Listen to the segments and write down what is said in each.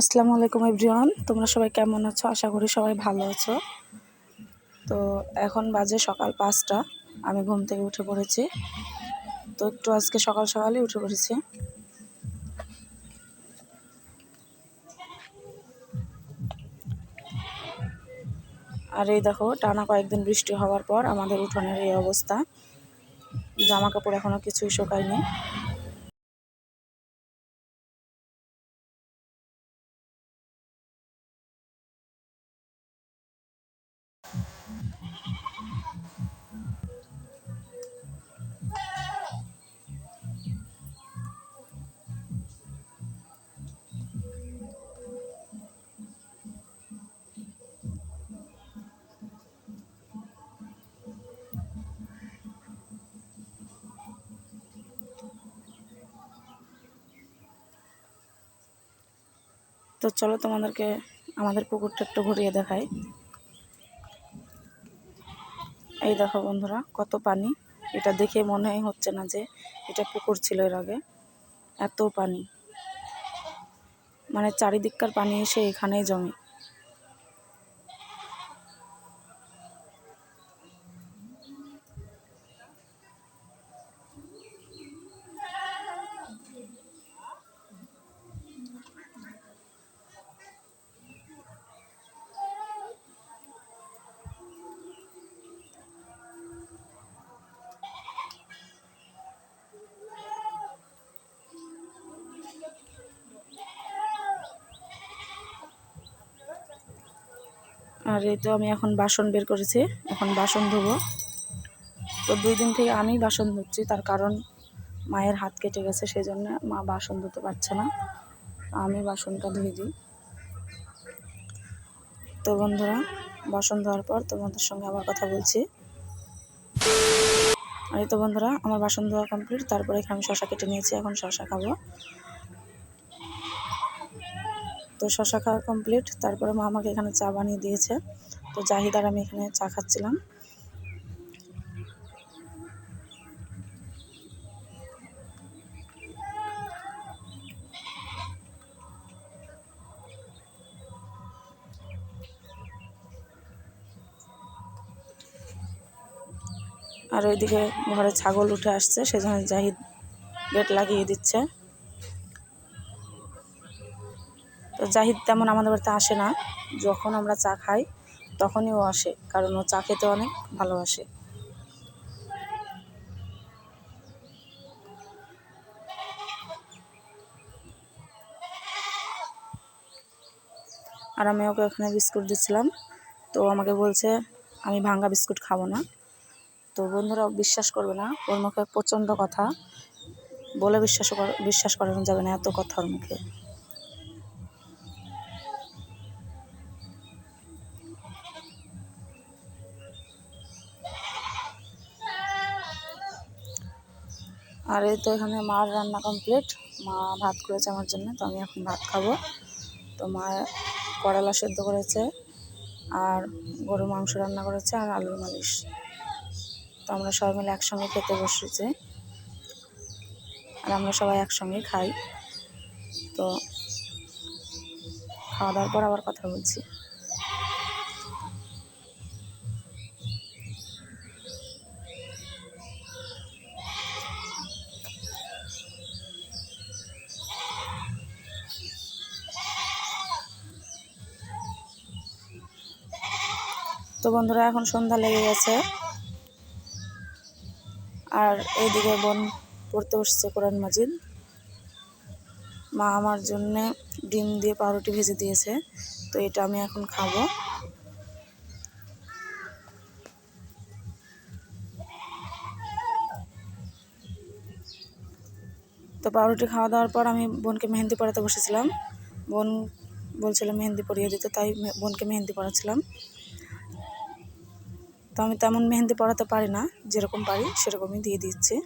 আসসালামু আলাইকুম এভরিওয়ান, তোমরা সবাই কেমন আছো? আশা করি সবাই ভালো আছো। তো এখন বাজে সকাল পাঁচটা, আমি ঘুম থেকে উঠে পড়েছি। তো একটু আজকে সকাল সকালই উঠে পড়েছি। আর এই দেখো, টানা কয়েকদিন বৃষ্টি হওয়ার পর আমাদের উঠোনের এই অবস্থা। জামা কাপড় এখনও কিছুই শুকায়নি। তো চলো তোমাদেরকে আমাদের পুকুরটা একটু ঘুরিয়ে দেখাই। এই দেখো বন্ধুরা, কত পানি। এটা দেখে মনে হচ্ছে না যে এটা পুকুর ছিল এর আগে। এত পানি। মানে চারিদিককার পানি এসে এখানেই জমে। আর এই তো আমি এখন বাসন বের করেছি, এখন বাসন ধোবো। তো দুই দিন থেকে আমি বাসন ধুচ্ছি, তার কারণ মায়ের হাত কেটে গেছে সেই জন্য মা বাসন ধুতে পারছে না। আমি বাসনটা ধুয়ে দিই। তো বন্ধুরা, বাসন ধোয়ার পর তোমাদের সঙ্গে আবার কথা বলছি। আর এই তো বন্ধুরা, আমার বাসন ধোয়া কমপ্লিট, তারপরে এখানে আমি শশা কেটে নিয়েছি, এখন শশা খাব। তো শশা খাওয়া কমপ্লিট তারপরে মা আমাকে এখানে চা বানিয়ে দিয়েছে। তো জাহিদার আমি এখানে চা খাচ্ছিলাম। আর ওইদিকে ঘরে ছাগল উঠে আসছে, সেজন্য জাহিদ গেট লাগিয়ে দিচ্ছে। জাহিদ তেমন আমাদের বাড়িতে আসে না। যখন আমরা চা খাই, তখনই ও আসে, কারণ ও চা খেতে অনেক ভালোবাসে। আর আমি ওকে ওখানে বিস্কুট দিচ্ছিলাম। তো আমাকে বলছে, আমি ভাঙ্গা বিস্কুট খাব না। তো বন্ধুরা বিশ্বাস করবে না। ওর মুখে প্রচণ্ড কথা। বলে বিশ্বাস বিশ্বাস করানো যাবে না এত কথা ওর মুখে। আর এই তো এখানে মার রান্না কমপ্লিট মা ভাত করেছে আমার জন্য, তো আমি এখন ভাত খাব। তো মা করলা সেদ্ধ করেছে, আর গরু মাংস রান্না করেছে, আর আলুর মালিশ। তো আমরা সবাই মিলে একসঙ্গে খেতে বসেছি। আর আমরা সবাই একসঙ্গে খাই। তো খাওয়া দাওয়ার পর আবার কথা বলছি। তো বন্ধুরা, এখন সন্ধ্যা লেগে গেছে। আর এইদিকে বোন পড়তে বসছে কোরআন মাজিদ। মা আমার জন্যে ডিম দিয়ে পাউরুটি ভেজে দিয়েছে, তো এটা আমি এখন খাব। তো পাউরুটি খাওয়া দাওয়ার পর আমি বোনকে মেহেন্দি পড়াতে বসেছিলাম। বোন বলছিল মেহেন্দি পরিয়ে দিতে, তাই বোনকে মেহেন্দি পড়াচ্ছিলাম। তো আমি তেমন মেহেন্দি পড়াতে পারি না যেরকম পারি সেরকমই দিয়ে দিচ্ছি।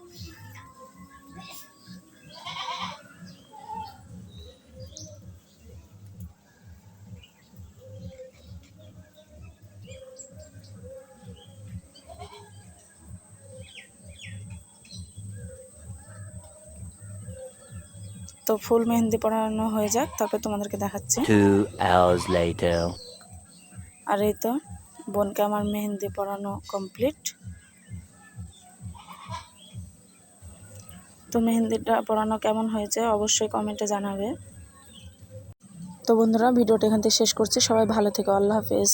তো ফুল মেহেন্দি পড়ানো হয়ে যাক তারপর তোমাদেরকে দেখাচ্ছি. আর এই তো। বোনকে আমার মেহেন্দি পরানো কমপ্লিট তো মেহেন্দিটা পরানো কেমন হয়েছে অবশ্যই কমেন্টে জানাবে। তো বন্ধুরা, ভিডিওটা এখান থেকে শেষ করছি। সবাই ভালো থেকে, আল্লাহ হাফেজ।